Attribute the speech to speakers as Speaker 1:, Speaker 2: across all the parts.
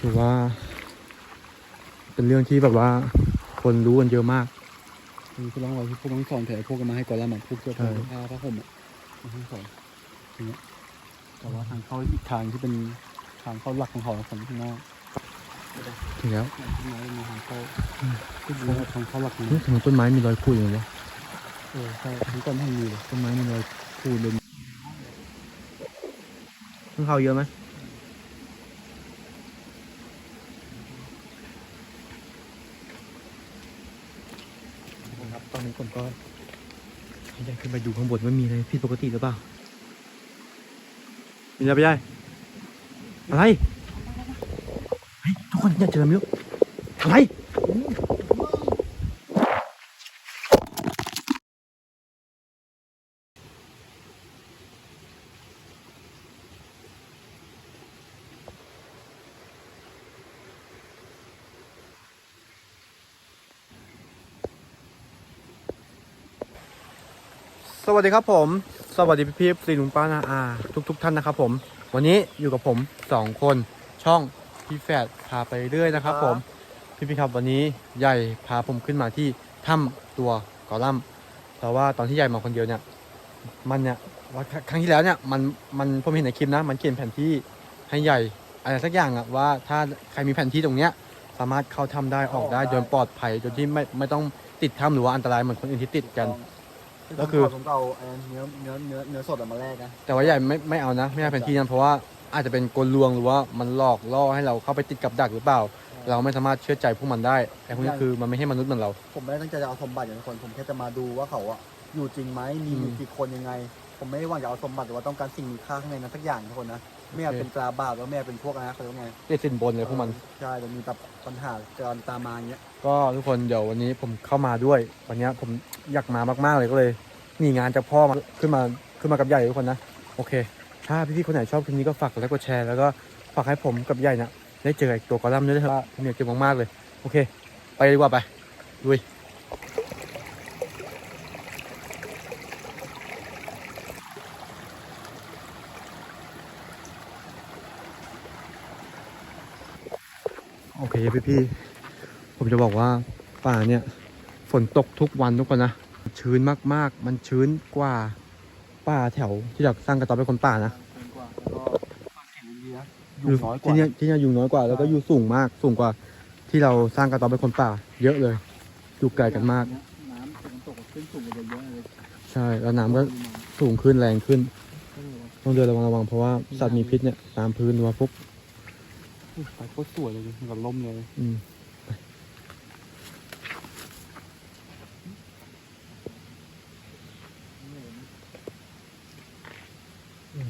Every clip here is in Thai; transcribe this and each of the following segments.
Speaker 1: ถือว่า เป็นเรื่องที่แบบว่า คนรู้กันเยอะมาก
Speaker 2: มีพวกน้องเราที่พวกน้องสอนแผลพวกกันมาให้ก่อนแล้วมันพวกเจ้าข
Speaker 1: ใช่
Speaker 2: องผ้าผ้าห่มอะมาให้สอนอย่างเงี้ยแต่ว่าทางเข้าอีกทางที่เป็นทางเข้าหลักของหอของข้างหน้า
Speaker 1: ถึงแล้ว
Speaker 2: ข้างหน้ามีทางเข้าที่ดูว่าทางเข้าหลักของ
Speaker 1: เฮ้ยทำไมต้นไม้มีรอยขูดอย่างนี้วะ
Speaker 2: เออใช่ทั้งต้นทั้งมีเลย
Speaker 1: ต้นไม้มีรอยขูดเลยเพิ่งเข้าเยอะไหมครับตอนนี้ ผมก็อยากขึ้นไปดูข้างบนว่ามีอะไรผิดปกติหรือเปล่ามีอะไรไปได้อะไรเฮ้ยทุกคนอยากเจออะไรไหมลูกอะไร วัสดีครับผม สวัสดีพี่พี่ๆซีลุงป้านาอาทุกทุกๆท่านนะครับผม วันนี้อยู่กับผมสองคนช่องพี่แฝดพาไปเรื่อยนะครับผม พี่พี่ครับวันนี้ใหญ่พาผมขึ้นมาที่ถ้ำตัวกอลัมน์แต่ว่าตอนที่ใหญ่มาคนเดียวเนี่ย มันเนี่ยว่าครั้งที่แล้วเนี่ยมันมันผมเห็นในคลิปนะ มันเขียนแผนที่ให้ใหญ่อะไรสักอย่างอะว่าถ้าใครมีแผนที่ตรงเนี้ยสามารถเข้าถ้ำได้ออกได้โดยปลอดภัยโดยที่ไม่ไม่ต้องติดถ้ำหรือว่าอันตรายเหมือนคนอื่นที่ติดกัน ก็คือ
Speaker 2: ผมก็เอาไอ้เนื้อเนื้อเนื้อเนื้อสดอะมาแลกนะ
Speaker 1: แต่ว่าใหญ่ไม่ไม่เอานะ ไม่เอาแผนที่นั้นเพราะว่าอาจจะเป็นกลลวงหรือว่ามันหลอกล่อให้เราเข้าไปติดกับดักหรือเปล่า เราไม่สามารถเชื่อใจพวกมันได้ไอ้พวกนี้คือมันไม่ใช่มนุษย์เหมือนเรา
Speaker 2: ผมไม่ได้ตั้งใจจะเอาสมบัติอย่างคน ผมแค่จะมาดูว่าเขาอะอยู่จริงไหมมี
Speaker 1: อืม
Speaker 2: มีกี่คนยังไง ผมไม่ได้หวังจะเอาสมบัติหรือว่าต้องการสิ่งมีค่าข้างในนั้นสักอย่างทุกคนนะ ไม่อยาก
Speaker 1: โอเค
Speaker 2: เป็นตราบาปแล้วไม่อยากเป็นพวกนะเขาเรียกว่าไง
Speaker 1: เรียกสินบนเลยพวกมัน
Speaker 2: ใช่แต่มีแบบปัญหาการตามมาอย่างเงี้ย
Speaker 1: ก็ทุกคนเดี๋ยววันนี้ผมเข้ามาด้วย วันนี้ผมอยากมามากๆเลยก็เลยหนีงานจากพ่อมาขึ้นมาขึ้นมากับใหญ่ทุกคนนะโอเค ถ้าพี่ๆคนไหนชอบคลิปนี้ก็ฝากกดไลค์กดแชร์แล้วก็ฝากให้ผมกับใหญ่นะได้เจอไอ้ตัวกอลัมน์ด้วยนะครับผมอยากเจอมากๆเลย โอเค ไปดีกว่าไปลุยโอเค พี่ๆ ผมจะบอกว่าป่าเนี่ยฝนตกทุกวันทุกคนนะ ชื้นมากๆ มันชื้นกว่าป่าแถวที่เราสร้างกระต๊อบเป็นคนป่านะ
Speaker 2: เกินกว่าแล้วก็ความแข็งดีนะอยู่น้อยกว่า
Speaker 1: ที่เนี่ยที่เนี่ยยุงน้อยกว่าแล้วก็
Speaker 2: ใช่
Speaker 1: อยู่สูงมากสูงกว่าที่เราสร้างกระต๊อบเป็นคนป่า เยอะเลยอยู่ไกลกันมาก
Speaker 2: น้ำฝนตกขึ้นสูงกว่าเยอะเลย
Speaker 1: ใช่แล้วน้ำก็สูงขึ้นแรงขึ้น ต้องเดินระวังระวังเพราะว่าสัตว์มีพิษเนี่ยตามพื้นหรือว่าพวก
Speaker 2: ไปโคตรสวยเลยเหมือนกับล่มเลย
Speaker 1: อืม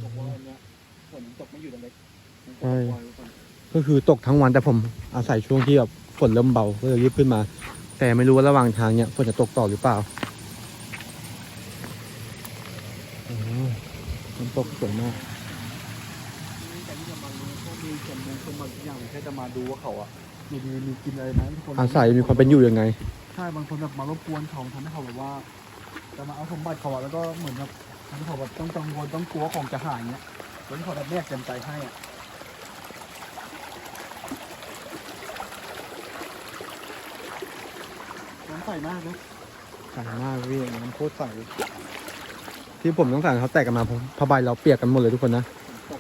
Speaker 2: บอกว่าวันเนี้ยฝนตกไม่อยู่ตรงเล็ก
Speaker 1: ใช่ ก็คือตกทั้งวันแต่ผมอาศัยช่วงที่แบบฝนเริ่มเบาก็เลยรีบขึ้นมา แต่ไม่รู้ว่าระหว่างทางเนี่ยฝนจะตกต่อหรือเปล่าโอ้โหฝนตกสวยมาก
Speaker 2: แต่ที่จะมารู้ก็มีส่วนหนึ่งส่วนบางอย่างแค่จะมาดูว่าเขาอะมีดีมีกินอะไรไหมทุกคน
Speaker 1: อาศัยมีความเป็นอยู่ยังไง
Speaker 2: ใช่บางคนแบบมารบกวนเขาทำให้เขาแบบว่า จะมาเอาสมบัติเขาอะแล้วก็เหมือนแบบทำให้เขาแบบต้องกังวลต้องกลัวของจะหายเงี้ยแล้วที่เขาแบบแยกเต็มใจให้อะน้ำใสมากเลย
Speaker 1: ใสมากพี่น้ำโคตรใสที่ผมต้องสั่งเขาแตกกันมาเพราะผ้าใบเราเปียกกันหมดเลยทุกคนนะ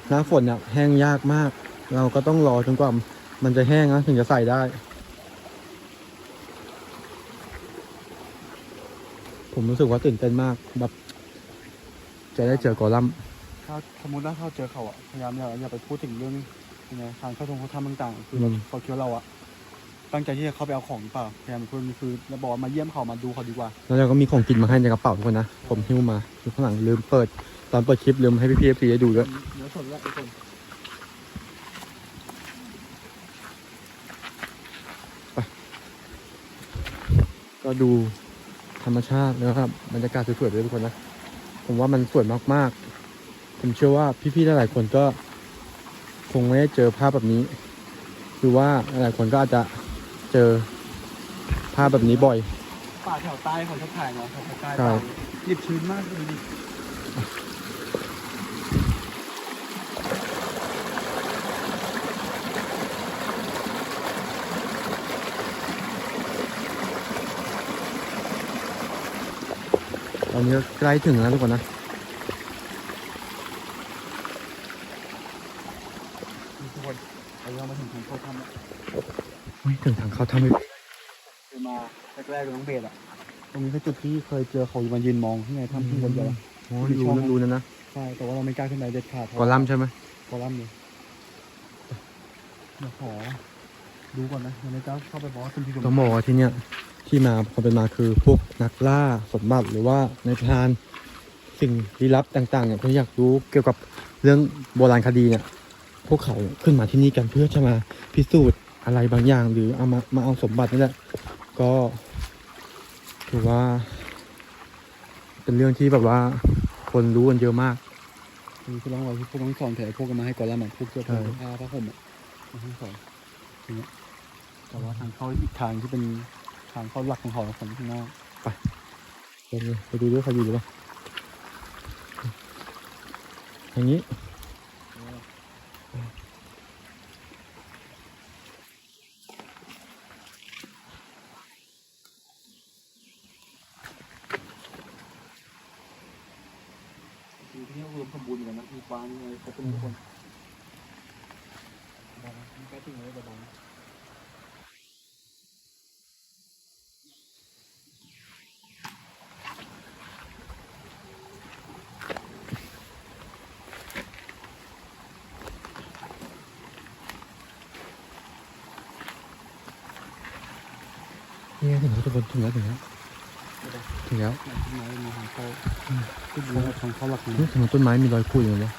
Speaker 1: หน้าฝนเนี่ยแห้งยากมาก เราก็ต้องรอจนกว่ามันจะแห้งนะถึงจะใส่ได้ ผมรู้สึกว่าตื่นเต้นมากแบบ จะได้เจอกอลัมน์
Speaker 2: ถ้าสมมติว่าเขาเจอเขาอะพยายามอย่าอย่าไปพูดถึงเรื่องยังไงทางเข้าทงเขาทำต่างๆ คือเราเขาคิดว่าเราอะตั้งใจที่จะเข้าไปเอาของหรือเปล่าพยายามพูดคือเราบอกว่ามาเยี่ยมเขามาดูเขาดีกว่า
Speaker 1: แล้วเราก็มีของกินมาให้ในกระเป๋าทุกคนนะ ผมหิ้วมาอยู่ข้างหลังลืมเปิด ตอนเปิดคลิปลืมให้พี่ๆพีได้ดูด้วย
Speaker 2: เนื้อสดแล้วทุกคน
Speaker 1: ก็ดูธรรมชาตินะครับบรรยากาศสวยๆด้วยทุกคนนะ ผมว่ามันสวยมากๆ ผมเชื่อว่าพี่ๆหลายๆคนก็คงไม่ได้เจอภาพแบบนี้ คือว่าหลายคนก็อาจจะเจอภาพแบบนี้บ่อย
Speaker 2: ป่าแถวใต้เขาชอบถ่ายเนาะแถวใต้
Speaker 1: ใช่
Speaker 2: ป่าดิบชื้นมากเลยดิ
Speaker 1: นนี้ก็ใกล้ถึงแล้วทุกคนนะ
Speaker 2: นี่ทุกคนเรามาถึงทางเข้าถ้ำแล้ว
Speaker 1: อุ้ยถึงทางเขาทำไม่
Speaker 2: คือมาแรกๆกับน้องเบสอะตรงนี้คือจุดที่เคยเจอเขาอยู่มายืนมองข้างในถ้ำข้างบนเดียวอะ
Speaker 1: อ๋อรู้นะรู้นะนะ
Speaker 2: ใช่แต่ว่าเราไม่กล้าขึ้นไปเด็ดขาดเพราะ
Speaker 1: กอลัมน์ใช่ไหม
Speaker 2: กอลัมน์เลยเดี๋ยวขอดูก่อนนะยังไม่กล้าเข้าไปบอกว่าเป็นที่สม
Speaker 1: ต้องบอกว่าที่เนี้ย ที่มาความเป็นมาคือพวกนักล่าสมบัติหรือว่าในพรานสิ่งลี้ลับต่างๆเนี่ยเพื่ออยากรู้เกี่ยวกับเรื่องโบราณคดีเนี่ยพวกเขาขึ้นมาที่นี่กันเพื่อจะมาพิสูจน์อะไรบางอย่าง หรือเอามามาเอาสมบัตินี่แหละก็ถือว่า เป็นเรื่องที่แบบว่าคนรู้กันเยอะมาก
Speaker 2: นี่คือร่องรอยที่พวกทั้งสองแถวพวกกันมาให้กอลัมน์อะพวกเสื้อผ้า
Speaker 1: ใช่
Speaker 2: ผ้าผ้าห่มอะมาทั้งสองอย่างเงี้ยแต่ว่าทางเข้าอีกทางที่เป็นทางเข้าหลักของเขาของข้างหน้า
Speaker 1: ไปดูไปดูด้วยเขาอยู่หรือเปล่าอย่างนี้
Speaker 2: คือที่นี่รวมสมบูรณ์กันนะมีปลามีอะไรครบทุกคนบอกนะใกล้ถึงเลยเบาๆนะ
Speaker 1: นี่ไงถึงแล้วทุกคนถึงแล้วถึงแล้วถึงแล้ว
Speaker 2: หลังต้นไม้มีทางเข้าขึ้นดูทางเข้าหลักของ
Speaker 1: นี่ถึงต้นไม้มีรอยขูดอยู่เลยวะ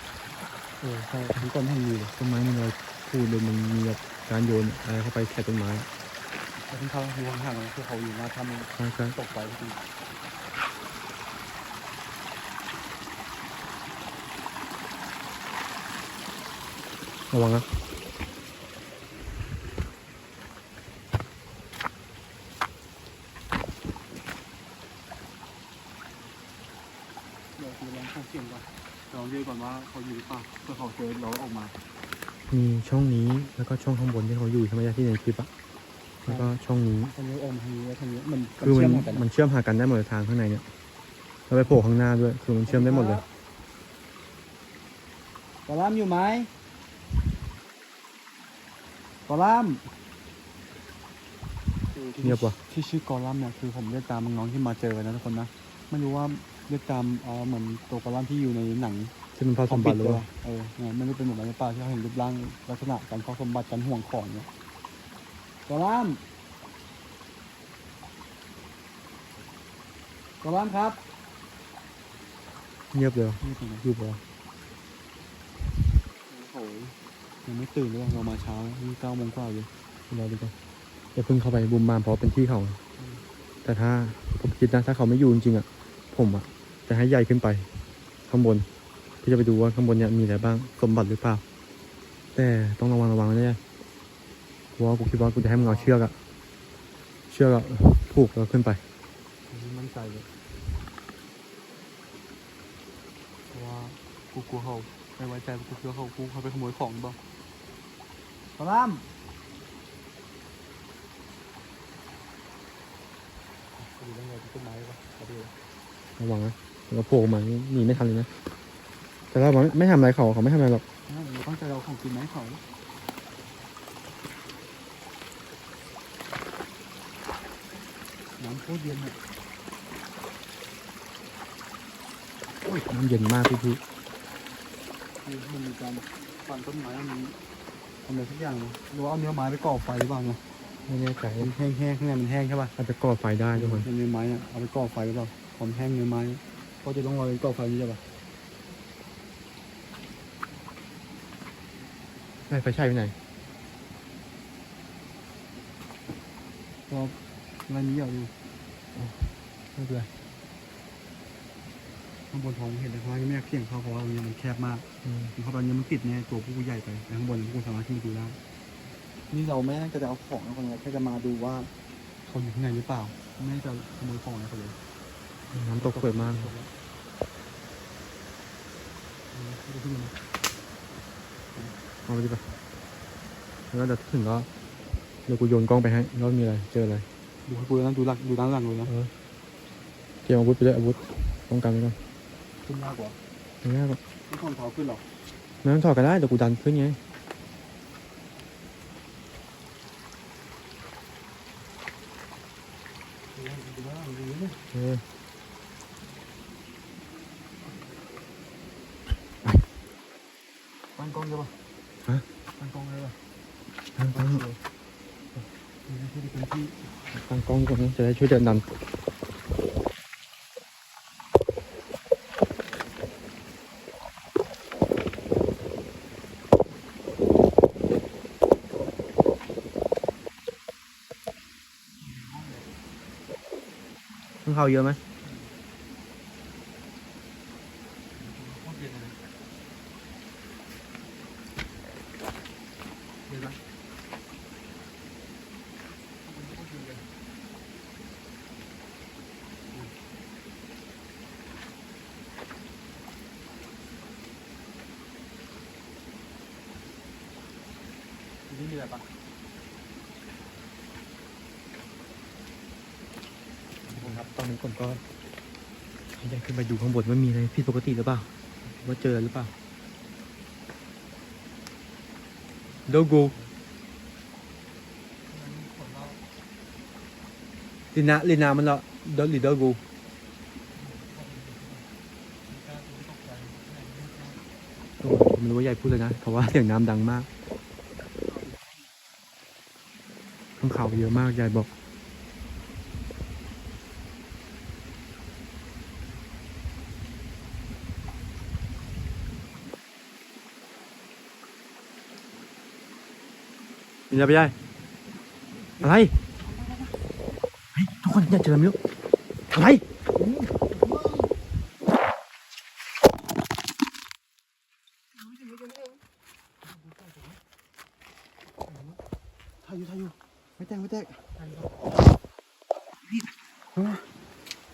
Speaker 2: เออใช่ทั้งต้นทั้งมีเลย
Speaker 1: ต้นไม้มีรอยขูดเลยมันมีแบบการโยนอะไรเข้าไปแค่ต้นไม้
Speaker 2: แต่ทั้งเข้าทั้งห่างๆคือเขาอยู่หน้าถ้ำ
Speaker 1: ใช่ใช่
Speaker 2: ตกไปจริง
Speaker 1: ระวังนะ
Speaker 2: เดี๋ยวคือลองส่งเสียงก่อนลองเรียกก่อนว่า เขาอยู่หรือเปล่าเพื่อเขาเจอเราออกมา
Speaker 1: มีช่องนี้แล้วก็ช่องข้างบนที่เขาอยู่ใช่ไหมที่ในคลิปอะแล้วก็ช่องนี้
Speaker 2: ทางนี้ออกมาทางนี้แล้วทางนี้มัน
Speaker 1: คือมัน
Speaker 2: เชื่อมกัน
Speaker 1: มันเชื่อมหากันได้หมดเลยทางข้างในเนี่ยแล้วไปโผล่ข้างหน้าด้วยคือมันเชื่อมได้หมดเลย
Speaker 2: กอลัมน์อยู่ไหมกอลัมน์
Speaker 1: เงียบว่ะ
Speaker 2: ที่ชื่อกอลัมน์เนี่ยคือผมเรียกตามน้องๆที่มาเจอนะทุกคนนะไม่รู้ว่าเรียกตามเออเหมือนตัวกอลัมน์ที่อยู่ในหนัง
Speaker 1: ที่มันเผาสมบัติหรือเปล่า
Speaker 2: เออเนี่ยไม่รู้เป็นเหมือนอะไรหรือเปล่าที่เราเห็นรูปร่างลักษณะการเข้าสมบัติการห่วงของเนี่ยกอลัมน์กอลัมน์ครับ
Speaker 1: เงียบเลย
Speaker 2: นี่เป็นไง
Speaker 1: อยู่ปะวะ
Speaker 2: โอ้ยยังไม่ตื่นเลยเรามาเช้านี่เก้าโมงกว่าเลย
Speaker 1: รอดีกว่าอย่าเพิ่งเข้าไปบุมบามเพราะเป็นที่เขา แต่ถ้าผมคิดนะถ้าเขาไม่อยู่จริงๆอะ ผมอะจะให้ใหญ่ขึ้นไป ข้างบนเพื่อจะไปดูว่าข้างบนเนี่ยมีอะไรบ้างสมบัติหรือเปล่า แต่ต้องระวังระวังนะเนี่ยเพราะว่ากูคิดว่ากูจะให้มึงเอาเชือกอะเชือกอะผูกแล้วขึ้นไป
Speaker 2: อันนี้มั่นใจเลยเพราะว่ากูกลัวเขาไม่ไว้ใจกูกลัวเขากูเขาไปขโมยของหรือเปล่ากอลัมน์อยู่ได้ไงที่ต้นไม้วะขอดู
Speaker 1: ระวังนะเราโผล่มานี่หนีไม่ทันเลยนะ แต่เราไม่ทำอะไรเขาเขาไม่ทำอะไรหรอก
Speaker 2: น่าจะต้องใจเราของกินไหมาให้เขาน้ำโคตรเย็นอะ
Speaker 1: น้ำเย็นมากพี่พี่
Speaker 2: คือมันมีการฟันต้นไม้มันทำอะไรสักอย่างเลยหรือว่าเอาเนื้อไม้ไปก่อไฟหรือเปล่าเนาะ
Speaker 1: ไม่แน่ใจ
Speaker 2: มันแห้งๆข้างในมันแห้งใช่ป่ะ
Speaker 1: อาจจะก่อไฟได้ทุกคน
Speaker 2: เป็นเนื้อไม้เนี่ยเอาไปก่อไฟหรือเปล่าความแห้งเนื้อไม้ก็จะต้องรอไปก่อไฟนี่ใช่ป่ะ
Speaker 1: ไฟไฟใช่ไปไหน
Speaker 2: ก็อะไรนี้อยู่
Speaker 1: ไม่เป็นไร
Speaker 2: ข้างบนท้องเห็นแต่ข้างล่างยังไม่อยากเสี่ยงเข้าเพราะว่าตรงนี้มันแคบมาก
Speaker 1: อืม
Speaker 2: เพราะตอนนี้มันติดแน่ตัวผู้ใหญ่ไปแต่ข้างบนผู้สามารถขึ้นไปดูได้นี่เราไม่ได้จะเอาของนะคนนี้แค่จะมาดูว่าเขาอยู่ข้างในหรือเปล่า ไม่ได้จะขโมยของอะไรเขาเลย
Speaker 1: น้ำตกสวยมาก
Speaker 2: ดูที่นี่นะ
Speaker 1: เอาไปดิปะแล้วเดี๋ยวถึงก็เดี๋ยวกูโยนกล้องไปให้แล้วมีอะไรเจออะไร
Speaker 2: ดูให้กูนะดูหลักดูด้านหลังเลยนะ
Speaker 1: เตรียมอาวุธไปเลยอาวุธป้องกันไว้ก่อน
Speaker 2: ขึ้นยากกว่า
Speaker 1: ไม่ยากหรอก
Speaker 2: ไม่ต้องเท้าขึ้นหรอก
Speaker 1: ไม่ต้องถอดก็ได้เดี๋ยวกูดันขึ้นไง
Speaker 2: ดูว่าดูนี่
Speaker 1: เออ
Speaker 2: ตั้งกล้องได้ปะ
Speaker 1: ฮะ
Speaker 2: ตั้งกล้องได้ปะ
Speaker 1: ตั้งกล้อง
Speaker 2: นี่นะที่เป็นที่
Speaker 1: ตั้งกล้องก่อนนะจะได้ช่วยเดินดันข้างเขาเยอะไหม
Speaker 2: โคตรเย็นเลยเย็นปะโคตรเย็นเลยทีนี่มีอะไรปะ
Speaker 1: ผมครับตอนนี้ผมก็พยายามขึ้นไป ดูข้างบนว่ามีอะไรผิดปกติหรือเปล่า ว่าเจอหรือเปล่า โดกูลินาลินามันละดอลลีโดกูโอ้ผมไม่รู้ว่าใหญ่พูดเลยนะเขาะว่าเสียงน้ำดังมากข้างเขาเยอะมากยายบอก อะไรไปยายอะไรเฮ้ยทุกคนอย่าเจออะไรไม่รู้อะไร
Speaker 2: ทายุทายุไม่แตกไม่แตกพี่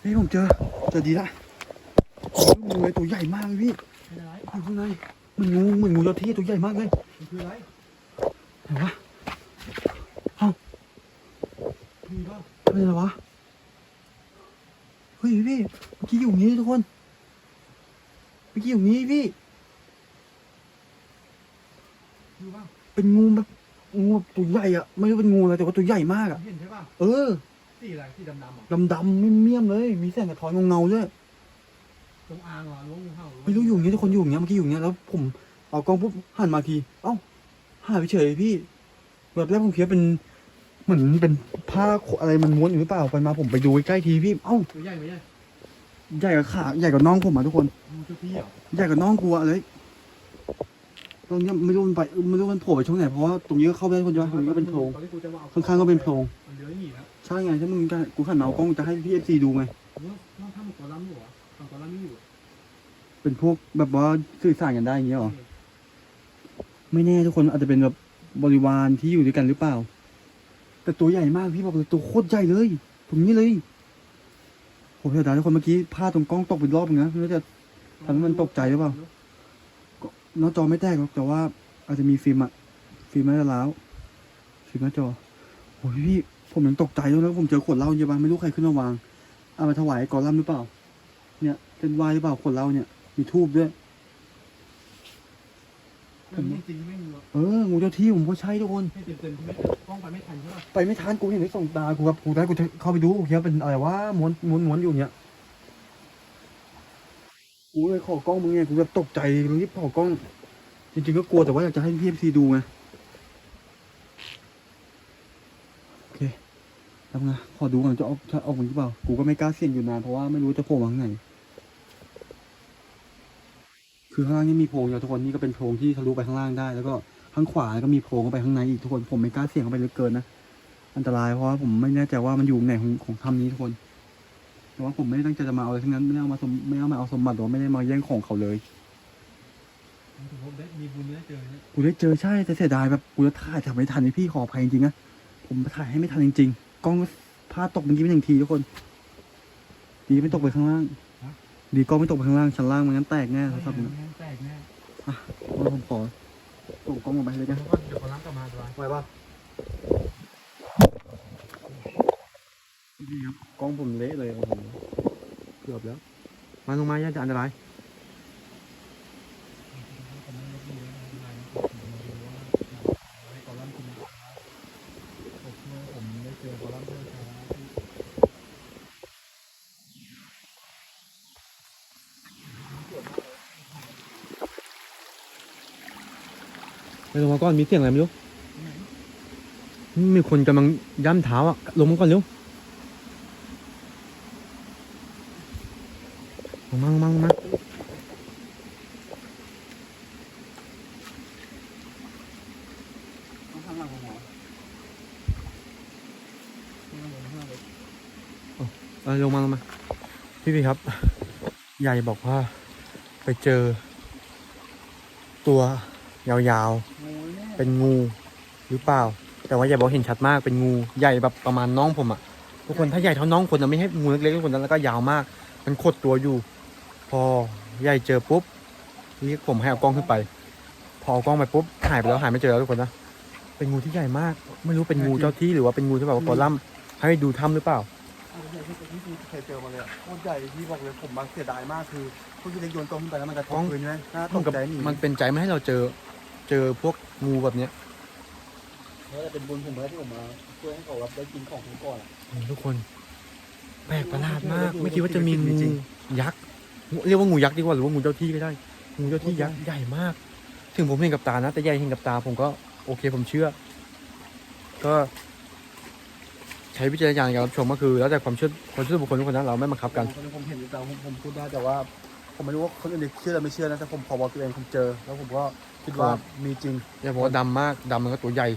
Speaker 2: พี่ผมเจอเจอดีละงูเลยตัวใหญ่มากเลยพี่อยู่ข้างในมันงูเหมือนงูเจ้าที่ตัวใหญ่มากเลย
Speaker 1: มันคืออะไร
Speaker 2: ไหนวะเอ้า
Speaker 1: มีป่ะ
Speaker 2: เป็นอะไรวะเฮ้ยพี่เมื่อกี้อยู่อย่างนี้ทุกคนเมื่อกี้อยู่อย่างนี้พี่
Speaker 1: มีป่ะ
Speaker 2: เป็นงูแบบงูแบบตัวใหญ่อะไม่รู้เป็นงูอะไรแต่ว่าตัวใหญ่มากอะ
Speaker 1: เห็นใช่ป่ะ
Speaker 2: เออ
Speaker 1: สีอะไรสีดำดำอะ
Speaker 2: ดำดำๆเมี่ยมๆเลย มีแสงกระท้อนเงาๆด้วย
Speaker 1: ตรงอ่างเหรอล้วงงูเห่า
Speaker 2: ไม่รู้อยู่อย่างนี้ทุกคนอยู่อย่างเงี้ยเมื่อกี้อยู่อย่างเงี้ยแล้วผมเอากล้องปุ๊บหันมาทีเอ้าหายไปเฉยพี่แบบแรกผมคิดว่าเป็นเหมือนเป็นผ้าอะไรมันม้วนอยู่หรือเปล่าไปมาผมไปดูใกล้ๆทีพี่เอ้า
Speaker 1: ตัวใหญ่ไหมเนี่ย
Speaker 2: ใหญ่กว่าขาใหญ่กว่าน้องผมอะทุกคน
Speaker 1: งูเจ้าที่เหรอ
Speaker 2: ใหญ่กว่าน้องกูอะเลย ตรงเนี้ยไม่รู้มันไปไม่รู้มันโผล่ไปช่วงไหนเพราะว่าตรงนี้ก็เข้าไม่ได้คนเดียวตรงนี้ก็เป็นโพรง
Speaker 1: ตอนที่กูจะมาเอา
Speaker 2: ข้างๆก็เป็นโพรง
Speaker 1: มันเลื้อยหนีแล้ว
Speaker 2: ใช่ไงถ้ามึงจะกูขันเอากล้องจะให้พี่เอฟซีดูไง
Speaker 1: แล้วแล้วถ้ามันตัวล้ำอยู่เหรอฝั่งตัวล้ำไม่อยู่
Speaker 2: เป็นพวกแบบว่าสื่อสารกันได้อย่างเงี้ยหรอไม่แน่ทุกคนอาจจะเป็นแบบบริวารที่อยู่ด้วยกันหรือเปล่า แต่ตัวใหญ่มากพี่บอกเลยตัวโคตรใหญ่เลยตรงนี้เลยผมเห็นนะทุกคนเมื่อกี้ผ้าตรงกล้องตกเป็นรอบนึงนะไม่รู้จะทำให้มันตกใจหรือเปล่า หน้าจอไม่แตกหรอกแต่ว่าอาจจะมีฟิล์มอะฟิล์มน่าจะร้าวฟิล์มหน้าจอโอ้ยพี่ผมยังตกใจด้วยแล้วผมเจอขวดเหล้าเยอะบ้างไม่รู้ใครขึ้นมาวางเอามาถวายกอลัมน์หรือเปล่า เนี่ยเป็นวายหรือเปล่าขวดเหล้าเนี่ย มีทูบด้วย
Speaker 1: มันจริงๆไม่มีหรอก
Speaker 2: เอองูเจ้าที่ผมก็ใช่ทุกคน
Speaker 1: ให้เต็มๆใช่ไหมกล้องไปไม่ทันใช่ป่ะ
Speaker 2: ไปไม่ทันกูเห็นในสองตากูแบบกูได้กูเข้าไปดูกูคิดว่าเป็นอะไรวะม้วนม้วนม้วนอยู่เนี่ย กูเลยขอกล้องมึงไงกูแบบตกใจรีบขอกล้อง จริงๆก็กลัวแต่ว่าอยากจะให้พี่เอฟซีดูไงโอเคทำไงขอดูก่อนจะออกจะออกมันหรือเปล่า กูก็ไม่กล้าเสี่ยงอยู่นานเพราะว่าไม่รู้จะโผล่มาข้างไหนคือข้างล่างนี่มีโพรงอยู่ทุกคนนี่ก็เป็นโพรงที่ทะลุไปข้างล่างได้ แล้วก็ข้างขวาก็มีโพรงเข้าไปข้างในอีกทุกคนผมไม่กล้าเสี่ยงเข้าไปเลือเกินนะอันตรายเพราะว่าผมไม่แน่ใจว่ามันอยู่ไหนของของถ้ำนี้ทุกคน แต่ว่าผมไม่ได้ตั้งใจจะมาเอาอะไรทั้งนั้นไม่ได้เอามาสมไม่ได้เอามาเอาสมบัติหรือว่าไม่ได้มาแย่งของเขาเลย
Speaker 1: มันถือว่าได้มีบุญได้เจอเนี่ย
Speaker 2: กูได้เจอใช่แต่เสียดายแบบกูจะถ่ายแต่ไม่ทันนี่พี่ขออภัยจริงๆนะผมถ่ายให้ไม่ทันจริงๆกล้องพลาดตกเมื่อกี้เป็นหนึ่งทีทุกคน ดีไม่ตกไปข้างล่าง ดีกล้องไม่ตกไปข้างล่างชั้นล่างมันงั้นแตกแน่โทรศัพท์ผม
Speaker 1: แตกแน่
Speaker 2: ว่าผมขอส่งกล้องออกไปเลย
Speaker 1: เดี๋
Speaker 2: กั
Speaker 1: ย
Speaker 2: น
Speaker 1: วก็เดี๋ยวเขาล้างกลับมาสบาย
Speaker 2: ไหวปะ นี่ครับกล้องผมเละเลยโอ้โหเกือบแล้ว
Speaker 1: มาลงมาย่าจะอันตรายไปลงมาก่อนมีเสียงอะไรไม่รู้ มีคนกำลังย่ำเท้าอะ ลงมาก่อนเร็ว ลง มาลงมาลงมา
Speaker 2: ข้างหลังของหมอ
Speaker 1: เออลงมาลงมา พี่พี่ครับ ยายบอกว่า ไปเจอ ตัวยาวๆ เป็นงูหรือเปล่า แต่ว่ายายบอกเห็นชัดมากเป็นงูใหญ่แบบประมาณน้องผมอะทุกคนถ้าใหญ่เท่าน้องคนนะไม่ให้งูเล็กๆทุกคนนะแล้วก็ยาวมาก มันขดตัวอยู่พ อใหญ่เจอปุ๊บเรียกผมให้เอากล้องขึ้นไป พอเอากล้องไปปุ๊บหายไปแล้วหายไม่เจอแล้วทุกคนนะเป็นงูที่ใหญ่มาก ไม่รู้เป็นงูเจ้าที่หรือว่าเป็นงูที่แบบว่ากอลัมน์ให้ดูถ้ำหรือเปล่า
Speaker 2: ที่เคยเจอมาเลยอะโคตรใหญ่ที่บอกเลยผมมาเสียดายมากคือพวกที่เล็กโยนกล้องขึ้นไปแล้วมันกระทบ
Speaker 1: กล้อง
Speaker 2: พื้นใช่ไหมน่าต
Speaker 1: มัน
Speaker 2: ก
Speaker 1: กับ
Speaker 2: ใจหนี
Speaker 1: มันเป็นใจไม่ให้เราเจอเจอพวกงูแบบเนี้ย
Speaker 2: เพราะว่าเป็นบุญผมแล้วที่ผมมาช่วยให้เขาแบบได้กินของผมก่อนอะ
Speaker 1: ทุกคนแปลกประหลาดมาก ไม่คิดว่าจะมี
Speaker 2: จ
Speaker 1: งู
Speaker 2: ริง
Speaker 1: ยักษ์ เรียกว่างูยักษ์ดีกว่าหรือว่างูเจ้าที่ก็ได้ งูเจ้าที่ยักษ์ใหญ่มาก ถึงผมเห็นกับตานะ แต่ใหญ่เห็นกับตาผมก็โอเคผมเชื่อ ก็ใช้วิจารณญาณในการรับชมก็คือ แล้วแต่ความเชื่อความเชื่อบุคคลทุกคนนะเราไม่บังคับกัน
Speaker 2: ผมเห็นแต่ผมผมพูดได้แต่ว่า ผมไม่รู้ว่าคนอื่นเชื่อหรือไม่เชื่อนะแต่ผมขอบอกตัวเองผมเจอ แล้วผมก็คิดว่า
Speaker 1: ครับ
Speaker 2: มีจริง
Speaker 1: อย่าบอกว่าดำมากดำมันก็ตัวใหญ่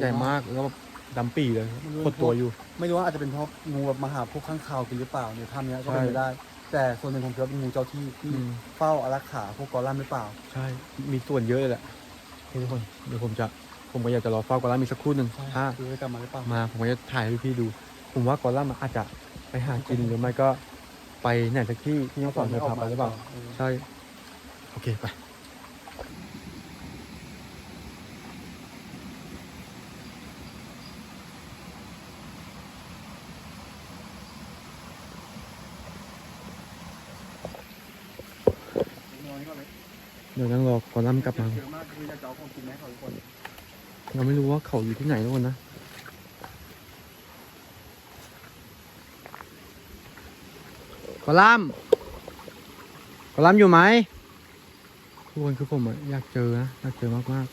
Speaker 1: ใหญ่มากแล้วก็ดำปี่เลยขดตัวอยู่
Speaker 2: ไม่รู้ว่าอาจจะเป็นเพราะงูแบบมาหาพวกข้างคาวกินหรือเปล่าในถ้ำเนี้ยก็เป็นไปได้ แต่ส่วนหนึ่งผมคิดว่าเป็นงูเจ้าที่ที่
Speaker 1: อืม
Speaker 2: เฝ้าอารักขาพวกกอลัมน์หรือเปล่า
Speaker 1: ใช่ มีส่วนเยอะเลยแหละทุกคน เดี๋ยวผมจะ ผมก็อยากจะรอเฝ้ากอลัมน์มีกสักครู่หนึ่งถ้า
Speaker 2: คือจะกลับมาหรือเปล่า
Speaker 1: มาผมก็จะถ่ายให้พี่ๆดู ผมว่ากอลัมน์มันอาจจะไปหากินหรือไม่ก็ไปไหนสักที่ที่น้องสอนเคยพาไปหรือเปล่า ใช่ โอเค ไป เดี๋ยวนั่งรอกอลัมน์กลับมา
Speaker 2: เรา
Speaker 1: ไม่รู้ว่าเขาอยู่ที่ไหนทุกคนนะกอลัมกอลัมอยู่ไหมทุกคนคือผมอยากเจอนะอยากเจอมาก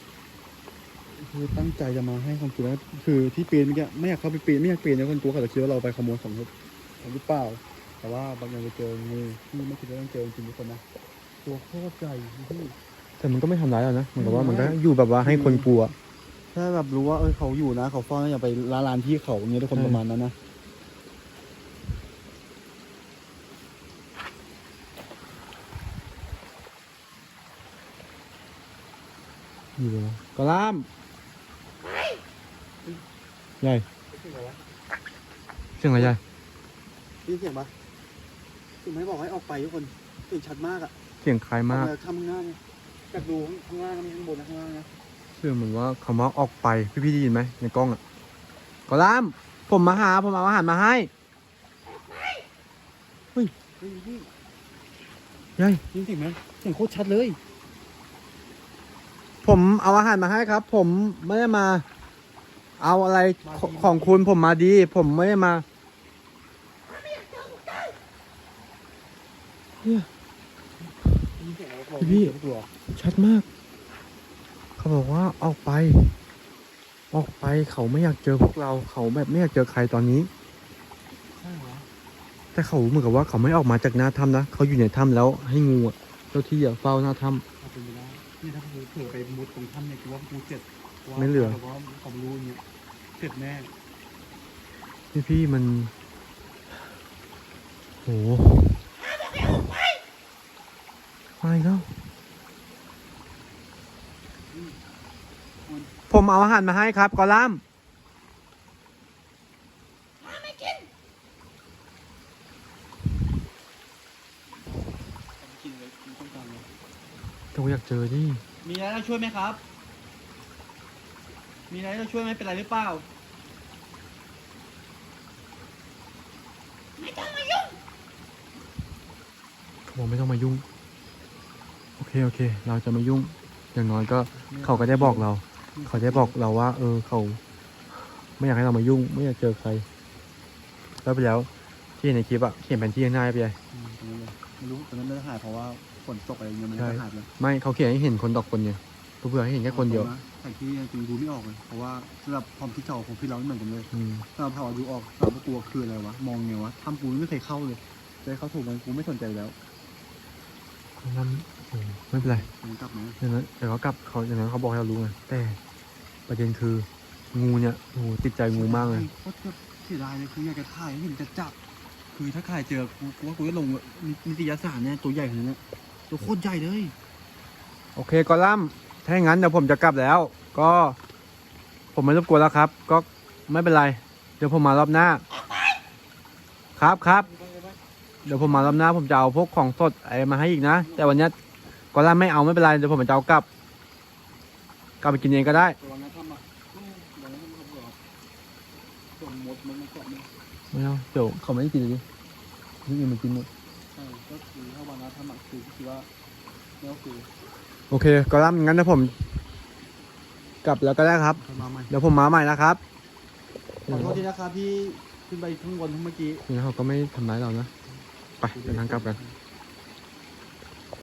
Speaker 2: คือตั้งใจจะมาให้ความกินแล้วคือที่ปีนเมื่อกี้ไม่อยากเข้าไปปีนไม่อยากปีนนะคนกลัวเขาจะคิดว่าเราไปขโมยของเขาหรือเปล่า แต่ว่าบางอย่างไปเจองูที่ไม่คิดว่าต้องเจอจริงๆทุกคนนะ ตัวโคตรใหญ่พี่
Speaker 1: ๆแต่มันก็ไม่ทำร้ายเรานะเหมือนกับว่ามันก็อยู่แบบว่าให้คนกลัว
Speaker 2: ถ้าแบบรู้ว่าเออเขาอยู่นะ เขาเฝ้านะอย่าไปลาลานที่เขาอย่างเงี้ยทุกคน
Speaker 1: ใช่
Speaker 2: ประมาณนั้นนะ
Speaker 1: อยู่แล้วกอลัมน์ใหญ่เสียงอะไรใหญ่
Speaker 2: ได้ยินเสียงปะถึงไม่บอกให้ออกไปทุกคนเสียงชัดมากอะ
Speaker 1: เสียงคล้ายมาก
Speaker 2: ทำข้างหน้าเนี่ยจากดูข้างล่างก็มีข้างบนนะข้างล่างนะ
Speaker 1: เชื่อเหมือนว่าคำว่าออกไปพี่พี่ๆได้ยินไหมในกล้องอะกอลัมน์ผมมาหาผมเอาอาหารมาให้
Speaker 2: เฮ้ยพี่
Speaker 1: ใหญ่
Speaker 2: ยินเสียงไหมเสียงโคตรชัดเลย
Speaker 1: ผมเอาอาหารมาให้ครับ ผมไม่ได้มา เอาอะไรขของคุณผมมาดี ผมไม่ได้มาเนี่ย
Speaker 2: ยินเสียงอะไร
Speaker 1: พี่
Speaker 2: เสียงตัว
Speaker 1: ชัดมาก เขาบอกว่าออกไป ออกไปเขาไม่อยากเจอพวกเราเขาแบบไม่อยากเจอใครตอนนี้
Speaker 2: ใช่เหรอ
Speaker 1: แต่เขาเหมือนกับว่าเขาไม่ออกมาจากหน้าถ้ำนะเขาอยู่ในถ้ำแล้วให้งูอะเจ้าที่อะเฝ้าหน้าถ้
Speaker 2: เอาเป็นไปได้นี่ถ้าเผื่อไปมุดตรงถ้ำเนี่ยคิดว่ากูเจ็บว่า
Speaker 1: ไม่เหลือ
Speaker 2: แต่ว่าผมรู้อย่างเงี้ยเจ็บแน่ำ
Speaker 1: พี่พี่ๆมันโห อะไรเนาะผมเอาอาหารมาให้ครับกอลัมน์
Speaker 2: กินเลยกินต้องการเลย
Speaker 1: แต่ผมอยากเจอที่
Speaker 2: มีอะไรเราช่วยไหมครับ มีอะไรเราช่วยไหมเป็นไรหรือเปล่า
Speaker 1: ผบอกไม่ต้องมายุ่งโอ เคโอเค เราจะไม่ยุ่ง อย่างน้อยก็เขาก็ได้บอกเรา เขาได้บอกเราว่า เออเขา ไม่อยากให้เรามายุ่ง ไม่อยากเจอใคร แล้วไปแล้วที่เห็นในคลิปอะเขียนแผนที่ข้างหน้าไปเลย
Speaker 2: อืมตรงนั้นเลยไม่รู้ตอนนั้นไม่ได้ถ่ายเพราะว่าฝนตกอะไรเงี้ยมัน
Speaker 1: ใช่
Speaker 2: ไม่ได้ถ่ายเลย
Speaker 1: ไม่เขาเขียนให้เห็นคนต่อคนไงเพื่อให้เห็นแค่คนเดียว
Speaker 2: แต่ที่จริงๆดูไม่ออกเลยเพราะว่าสำหรับความคิดเขาของพี่เราไม่เหมือนกันเลย
Speaker 1: อืม
Speaker 2: สำหรับเขาอะดูออกสำหรับกูอะคืออะไรวะมองไงวะทำกูไม่เคยเข้าเลยจะให้เขาถูกมันกูไม่สนใจแล้ว
Speaker 1: นั่นโอ้ไม่เป็นไร
Speaker 2: มันกลับมา
Speaker 1: อย่างนั้นแต่เขากลับเขาอย่างนั้นเขาบอกให้เรารู้ไงแต่ประเด็นคืองูเนี่ยโอ้โหติดใจงูมากเลย
Speaker 2: โคตรแบบเสียดายเลยคืออยากจะถ่ายให้เห็นจะจับ คือถ้าใครเจอกูกูว่ากูจะลงนิตยสารเนี่ยตัวใหญ่ขนาดนี้นตัวโคตรใหญ่เลย
Speaker 1: โอเคกอลัมน์ถ้าอย่างนั้นเดี๋ยวผมจะกลับแล้ว ก็ ผมไม่รบกวนแล้วครับ ก็ไม่เป็นไร เดี๋ยวผมมารอบหน้า ครับครับ เดี๋ยวผมมารอบหน้าผมจะเอาพวกของสดอะไรมาให้อีกนะ แต่วันเนี้ยกอลัมน์ไม่เอาไม่เป็นไรเดี๋ยวผมจะเอากลับ กลับไปกินเองก็ได้
Speaker 2: ตัวนั้นทำอะอืมตัวนั้นทำเหรอตัวมดมันมาเกาะเนี่ย
Speaker 1: ไม่เอาเดี๋ยวเขาไม่ได้กินเลยดินี่อื่นมันกินหมด
Speaker 2: ใช่ก็คือถ้าวันนั้นทำอะคือคิดว่าแล้วคือ
Speaker 1: โอเคกอลัมน์งั้นเดี๋ยวผม กลับแล้วก็ได้ครับ
Speaker 2: เขามาใหม่
Speaker 1: เดี๋ยวผมมาใหม่นะครับ
Speaker 2: ขอโทษทีนะครับที่ขึ้นไปข้างบนเมื่อกี้
Speaker 1: นี่เขาก็ไม่ทำร้ายเรานะ ไปเดินทางกลับกั
Speaker 2: น